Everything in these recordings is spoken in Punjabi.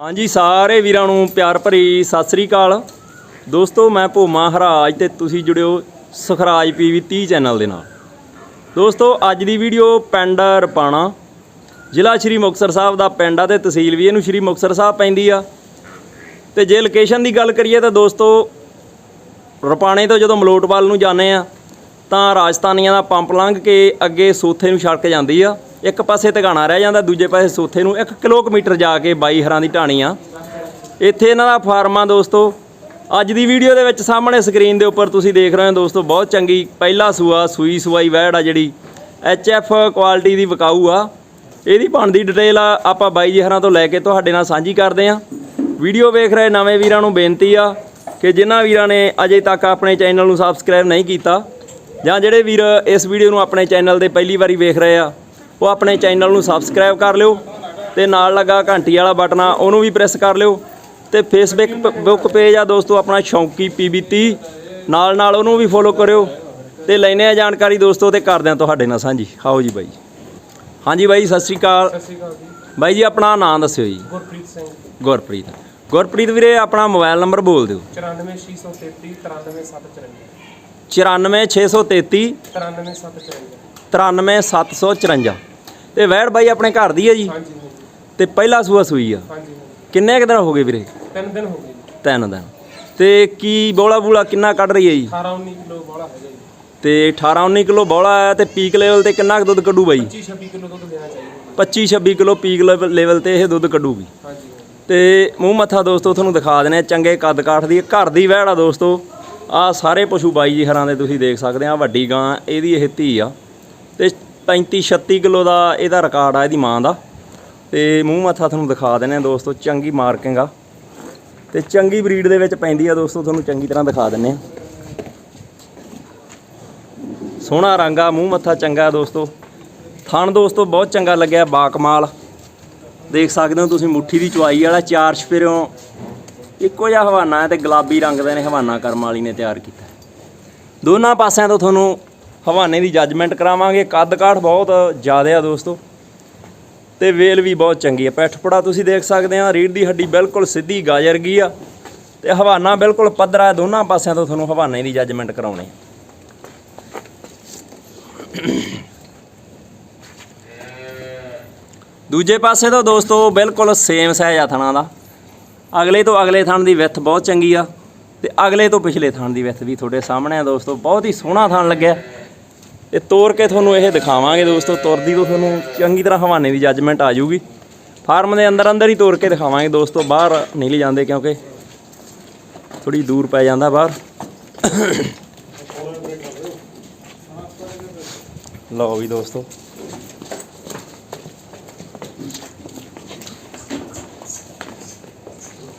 ਹਾਂਜੀ, ਸਾਰੇ ਵੀਰਾਂ ਨੂੰ ਪਿਆਰ ਭਰੀ ਸਤਿ ਸ੍ਰੀ ਅਕਾਲ। ਦੋਸਤੋ, ਮੈਂ ਭੋਮਾ ਹਰਾਜ ਤੇ ਤੁਸੀਂ ਜੁੜਿਓ ਸੁਖਰਾਜ ਪੀਵੀ 30 ਚੈਨਲ ਦੇ ਨਾਲ। ਦੋਸਤੋ, ਅੱਜ ਦੀ ਵੀਡੀਓ ਪਿੰਡ ਰਪਾਣਾ, ਜ਼ਿਲ੍ਹਾ ਸ਼੍ਰੀ ਮੁਕਤਸਰ ਸਾਹਿਬ ਦਾ ਪਿੰਡ ਆ ਤੇ ਤਹਿਸੀਲ ਵੀ ਇਹਨੂੰ ਸ਼੍ਰੀ ਮੁਕਤਸਰ ਸਾਹਿਬ ਪੈਂਦੀ ਆ। ਤੇ ਜੇ ਲੋਕੇਸ਼ਨ ਦੀ ਗੱਲ ਕਰੀਏ ਤਾਂ ਦੋਸਤੋ, ਰਪਾਣੇ ਤੋਂ ਜਦੋਂ ਮਲੋਟਵਾਲ ਨੂੰ ਜਾਂਦੇ ਆ, ਤਾਂ ਰਾਜਸਥਾਨੀਆਂ ਦਾ ਪੰਪ ਲੰਘ ਕੇ ਅੱਗੇ ਸੋਥੇ ਨੂੰ ਸੜਕ ਜਾਂਦੀ ਆ। ਇੱਕ ਪਾਸੇ ਟਿਕਾਣਾ ਰਹਿ ਜਾਂਦਾ, ਦੂਜੇ ਪਾਸੇ ਸੋਥੇ ਨੂੰ। 1 ਕਿਲੋਮੀਟਰ ਜਾ ਕੇ ਬਾਈ ਹਰਾਂ ਦੀ ਢਾਣੀ ਆ। ਇੱਥੇ ਇਹਨਾਂ ਦਾ ਫਾਰਮ ਆ ਦੋਸਤੋ। ਅੱਜ ਦੀ ਵੀਡੀਓ ਦੇ ਵਿੱਚ ਸਾਹਮਣੇ ਸਕਰੀਨ ਦੇ ਉੱਪਰ ਤੁਸੀਂ ਦੇਖ ਰਹੇ ਹੋ ਦੋਸਤੋ, ਬਹੁਤ ਚੰਗੀ ਪਹਿਲਾ ਸੂਆ, ਸੂਈ ਸੂਆਈ ਵੈੜ ਆ ਜਿਹੜੀ। ਐਚ ਐਫ ਕੁਆਲਿਟੀ ਦੀ ਵਿਕਾਊ ਆ। ਇਹਦੀ ਬਣਦੀ ਡਿਟੇਲ ਆ, ਆਪਾਂ ਬਾਈ ਜੀ ਹਰਾਂ ਤੋਂ ਲੈ ਕੇ ਤੁਹਾਡੇ ਨਾਲ ਸਾਂਝੀ ਕਰਦੇ ਆ। ਵੀਡੀਓ ਵੇਖ ਰਹੇ ਨਵੇਂ ਵੀਰਾਂ ਨੂੰ ਬੇਨਤੀ ਆ ਕਿ ਜਿਨ੍ਹਾਂ ਵੀਰਾਂ ਨੇ ਅਜੇ ਤੱਕ ਆਪਣੇ ਚੈਨਲ ਨੂੰ ਸਬਸਕ੍ਰਾਈਬ ਨਹੀਂ ਕੀਤਾ ਜਾਂ ਜਿਹੜੇ ਵੀਰ ਇਸ ਵੀਡੀਓ ਨੂੰ ਆਪਣੇ ਚੈਨਲ ਦੇ ਪਹਿਲੀ ਵਾਰੀ ਵੇਖ ਰਹੇ ਆ ਉਹ ਆਪਣੇ ਚੈਨਲ ਨੂੰ ਸਬਸਕ੍ਰਾਈਬ ਕਰ ਲਿਓ ਤੇ ਨਾਲ ਲੱਗਾ ਘੰਟੀ ਵਾਲਾ ਬਟਨ ਆ ਉਹਨੂੰ ਵੀ ਪ੍ਰੈਸ ਕਰ ਲਿਓ। ਤੇ ਫੇਸਬੁੱਕ ਬੁੱਕ ਪੇਜ ਆ ਦੋਸਤੋ ਆਪਣਾ ਸ਼ੌਂਕੀ ਪੀਬੀ30 ਨਾਲ ਨਾਲ ਉਹਨੂੰ ਵੀ ਫੋਲੋ ਕਰਿਓ ਤੇ ਲੈਨੇ ਆ ਜਾਣਕਾਰੀ ਦੋਸਤੋ ਤੇ ਕਰਦੇ ਆ ਤੁਹਾਡੇ ਨਾਲ ਸਾਂਝੀ। ਆਓ ਜੀ ਬਾਈ। ਹਾਂਜੀ ਬਾਈ ਸਤਿ ਸ਼੍ਰੀ ਅਕਾਲ। ਸਤਿ ਸ਼੍ਰੀ ਅਕਾਲ ਜੀ। ਬਾਈ ਜੀ ਆਪਣਾ ਨਾਮ ਦੱਸਿਓ ਜੀ। ਗੁਰਪ੍ਰੀਤ ਸਿੰਘ। ਗੁਰਪ੍ਰੀਤ। ਗੁਰਪ੍ਰੀਤ ਵੀਰੇ ਆਪਣਾ ਮੋਬਾਈਲ ਨੰਬਰ ਬੋਲ ਦਿਓ। 94633 93754 94633 93754 93754 ਤੇ ਵੈੜ ਬਾਈ ਆਪਣੇ ਘਰ ਦੀ ਹੈ ਜੀ। ਹਾਂਜੀ ਤੇ ਪਹਿਲਾ ਸੂਆ ਸੂਈ ਆ। ਹਾਂਜੀ। ਕਿੰਨੇ ਕੁ ਦਿਨ ਹੋ ਗਏ ਵੀਰੇ? ਤਿੰਨ ਦਿਨ ਹੋ ਗਏ ਜੀ। ਤਿੰਨ ਦਿਨ। ਤੇ ਕੀ ਬੋਲਾ ਬੂਲਾ ਕਿੰਨਾ ਕੱਢ ਰਹੀ ਹੈ ਜੀ? 18 19 ਕਿਲੋ ਬੋਲਾ ਹੈਗਾ ਜੀ। ਤੇ 18 19 ਕਿਲੋ ਬੋਲਾ ਹੈ ਤੇ ਪੀਕ ਲੈਵਲ ਤੇ ਕਿੰਨਾ ਕੁ ਦੁੱਧ ਕੱਢੂ ਬਾਈ? 25 26 ਕਿਲੋ ਦੁੱਧ ਦੇਣਾ ਚਾਹੀਦਾ 25 26 ਕਿਲੋ ਪੀਕ ਲੈਵਲ ਤੇ ਇਹ ਦੁੱਧ ਕੱਢੂਗੀ। ਹਾਂਜੀ ਹਾਂਜੀ। ਤੇ ਮੂੰਹ ਮੱਥਾ ਦੋਸਤੋ ਤੁਹਾਨੂੰ ਦਿਖਾ ਦਿੰਦੇ ਆ ਚੰਗੇ ਕੱਦ ਕਾਠ ਦੀ ਘਰ ਦੀ ਵਹਿੜ ਆ ਦੋਸਤੋ। ਆ ਸਾਰੇ ਪਸ਼ੂ ਬਾਈ ਜੀ ਹਰਾਂ ਦੇ ਤੁਸੀਂ ਦੇਖ ਸਕਦੇ ਆ ਵੱਡੀ ਗਾਂ ਇਹਦੀ ਇਹ ਧੀ ਆ। ਤੇ 35 36 ਕਿਲੋ ਦਾ ਇਹਦਾ ਰਿਕਾਰਡ ਆ ਇਹਦੀ ਮਾਂ ਦਾ। ਤੇ ਮੂੰਹ ਮੱਥਾ ਤੁਹਾਨੂੰ ਦਿਖਾ ਦਿੰਦੇ ਆ ਦੋਸਤੋ, ਚੰਗੀ ਮਾਰਕਿੰਗ ਆ। ਤੇ ਚੰਗੀ ਬਰੀਡ ਦੇ ਵਿੱਚ ਪੈਂਦੀ ਆ ਦੋਸਤੋ, ਤੁਹਾਨੂੰ ਚੰਗੀ ਤਰ੍ਹਾਂ ਦਿਖਾ ਦਿੰਦੇ ਆ ਸੋਹਣਾ ਰੰਗ ਆ, ਮੂੰਹ ਮੱਥਾ ਚੰਗਾ ਦੋਸਤੋ। ਥਣ ਦੋਸਤੋ, ਬਹੁਤ ਚੰਗਾ ਲੱਗਿਆ ਬਾਕਮਾਲ। ਦੇਖ ਸਕਦੇ ਹੋ ਤੁਸੀਂ ਮੁੱਠੀ ਦੀ ਚੁਆਈ ਵਾਲਾ, ਚਾਰ ਛਪੇਰੋਂ ਇੱਕੋ ਜਿਹਾ ਹਵਾਨਾ ਹੈ ਤੇ ਗੁਲਾਬੀ ਰੰਗ ਦੇ ਨੇ ਹਵਾਨਾ ਕਰਮ ਵਾਲੀ ਨੇ ਤਿਆਰ ਕੀਤਾ। ਦੋਨਾਂ ਪਾਸਿਆਂ ਤੋਂ ਤੁਹਾਨੂੰ ਹਵਾਨੇ ਦੀ ਜੱਜਮੈਂਟ ਕਰਾਵਾਂਗੇ ਕੱਦ ਕਾਠ ਬਹੁਤ ਜ਼ਿਆਦਾ ਆ ਦੋਸਤੋ। ਤੇ ਵੇਲ ਵੀ ਬਹੁਤ ਚੰਗੀ ਹੈ ਪੈਠਪੜਾ ਤੁਸੀਂ ਦੇਖ ਸਕਦੇ ਆ, ਰੀੜ ਦੀ ਹੱਡੀ ਬਿਲਕੁਲ ਸਿੱਧੀ ਗਾਜਰ ਗਈ ਆ। ਤੇ ਹਵਾਨਾ ਬਿਲਕੁਲ ਪੱਧਰਾ ਦੋਨਾਂ ਪਾਸਿਆਂ ਤੋਂ ਤੁਹਾਨੂੰ ਹਵਾਨੇ ਦੀ ਜੱਜਮੈਂਟ ਕਰਾਉਣੀ ਦੂਜੇ ਪਾਸੇ ਤੋਂ ਦੋਸਤੋ, ਬਿਲਕੁਲ ਸੇਮ ਸਾਈਜ਼ ਆ ਥਣਾ ਦਾ। ਅਗਲੇ ਤੋਂ ਅਗਲੇ ਥਣ ਦੀ ਵਿੱਥ ਬਹੁਤ ਚੰਗੀ ਆ। ਤੇ ਅਗਲੇ ਤੋਂ ਪਿਛਲੇ ਥਣ ਦੀ ਵਿੱਥ ਵੀ ਤੁਹਾਡੇ ਸਾਹਮਣੇ ਆ ਦੋਸਤੋ, ਬਹੁਤ ਹੀ ਸੋਹਣਾ ਥਣ ਲੱਗਿਆ। ਇਹ ਤੋਰ ਕੇ ਤੁਹਾਨੂੰ ਇਹ ਦਿਖਾਵਾਂਗੇ ਦੋਸਤੋ, ਤੁਰਦੀ ਤੋਂ ਤੁਹਾਨੂੰ ਚੰਗੀ ਤਰ੍ਹਾਂ ਹਵਾਨੇ ਦੀ ਜੱਜਮੈਂਟ ਆ ਜਾਊਗੀ। ਫਾਰਮ ਦੇ ਅੰਦਰ ਅੰਦਰ ਹੀ ਤੋਰ ਕੇ ਦਿਖਾਵਾਂਗੇ ਦੋਸਤੋ, ਬਾਹਰ ਨਹੀਂ ਲੈ ਜਾਂਦੇ ਕਿਉਂਕਿ ਥੋੜੀ ਦੂਰ ਪੈ ਜਾਂਦਾ ਬਾਹਰ। ਲਓ ਵੀ ਦੋਸਤੋ।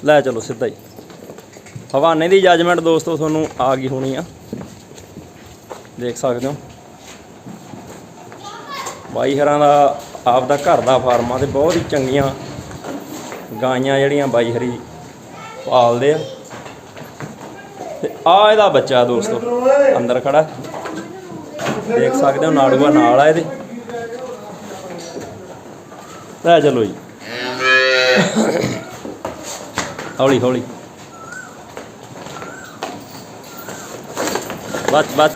ਲੈ ਚਲੋ ਸਿੱਧਾ ਹੀ। ਹਵਾਨੇ ਦੀ ਜੱਜਮੈਂਟ ਦੋਸਤੋ, ਤੁਹਾਨੂੰ ਆ ਗਈ ਹੋਣੀ ਆ। ਦੇਖ ਸਕਦੇ ਹੋ। ਬਾਈ ਹਰਾਂ ਦਾ ਆਪ ਦਾ ਘਰ ਦਾ ਫਾਰਮ ਆ ਤੇ ਬਹੁਤ ਹੀ ਚੰਗੀਆਂ ਗਾਈਆਂ ਜਿਹੜੀਆਂ ਬਾਈ ਹਰੀ ਪਾਲਦੇ ਆ। ਤੇ ਆ ਇਹਦਾ ਬੱਚਾ ਦੋਸਤੋ, ਅੰਦਰ ਖੜਾ। ਦੇਖ ਸਕਦੇ ਹੋ ਨਾੜੂਆ ਨਾਲ ਆ ਇਹਦੇ। ਲੈ ਚਲੋ ਜੀ। ਹੌਲੀ ਹੌਲੀ। ਬਸ ਬਸ।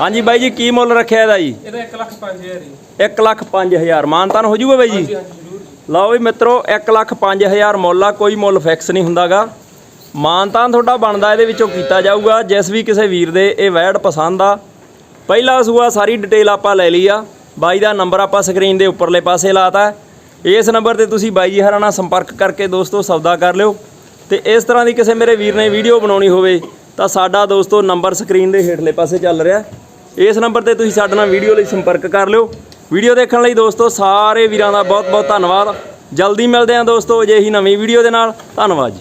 ਹਾਂਜੀ ਬਾਈ ਜੀ ਕੀ ਮੁੱਲ ਰੱਖਿਆ ਇਹਦਾ ਜੀ? ਇਹਦਾ 1 ਲੱਖ 5000 ਜੀ। 1 ਲੱਖ 5000 ਮਾਨਤਾਨ ਹੋ ਜੂਗਾ ਬਾਈ ਜੀ? ਲਓ ਵੀ ਮਿੱਤਰੋ 1 ਲੱਖ 5000 ਮੁੱਲ ਆ ਕੋਈ ਮੁੱਲ ਫਿਕਸ ਨਹੀਂ ਹੁੰਦਾਗਾ। ਮਾਨਤਾਨ ਤੁਹਾਡਾ ਬਣਦਾ ਇਹਦੇ ਵਿੱਚੋਂ ਕੀਤਾ ਜਾਊਗਾ। ਜਿਸ ਵੀ ਕਿਸੇ ਵੀਰ ਦੇ ਇਹ ਵੈੜ ਪਸੰਦ ਆ। ਪਹਿਲਾ ਸੂਆ ਸਾਰੀ ਡਿਟੇਲ ਆਪਾਂ ਲੈ ਲਈ ਆ। ਬਾਈ ਦਾ ਨੰਬਰ ਆਪਾਂ ਸਕਰੀਨ ਦੇ ਉੱਪਰਲੇ ਪਾਸੇ ਲਾਤਾ। ਇਸ ਨੰਬਰ ਤੇ ਤੁਸੀਂ ਬਾਈ ਜੀ ਹਰਾਂ ਨਾਲ ਸੰਪਰਕ ਕਰਕੇ ਦੋਸਤੋ ਸੌਦਾ ਕਰ ਲਿਓ। ਤੇ ਇਸ ਤਰ੍ਹਾਂ ਦੀ ਕਿਸੇ ਮੇਰੇ ਵੀਰ ਨੇ ਵੀਡੀਓ ਬਣਾਉਣੀ ਹੋਵੇ ਤਾਂ ਸਾਡਾ ਦੋਸਤੋ ਨੰਬਰ ਸਕਰੀਨ ਦੇ ਹੇਠਲੇ ਪਾਸੇ ਚੱਲ ਰਿਹਾ। ਇਸ ਨੰਬਰ ਤੇ ਤੁਸੀਂ ਸਾਡੇ ਨਾਲ ਵੀਡੀਓ ਲਈ ਸੰਪਰਕ ਕਰ ਲਿਓ। ਵੀਡੀਓ ਦੇਖਣ ਲਈ ਦੋਸਤੋ, ਸਾਰੇ ਵੀਰਾਂ ਦਾ ਬਹੁਤ ਬਹੁਤ ਧੰਨਵਾਦ। ਜਲਦੀ ਮਿਲਦੇ ਹਾਂ ਦੋਸਤੋ ਅਜਿਹੀ ਨਵੀਂ ਵੀਡੀਓ ਦੇ ਨਾਲ। ਧੰਨਵਾਦ ਜੀ।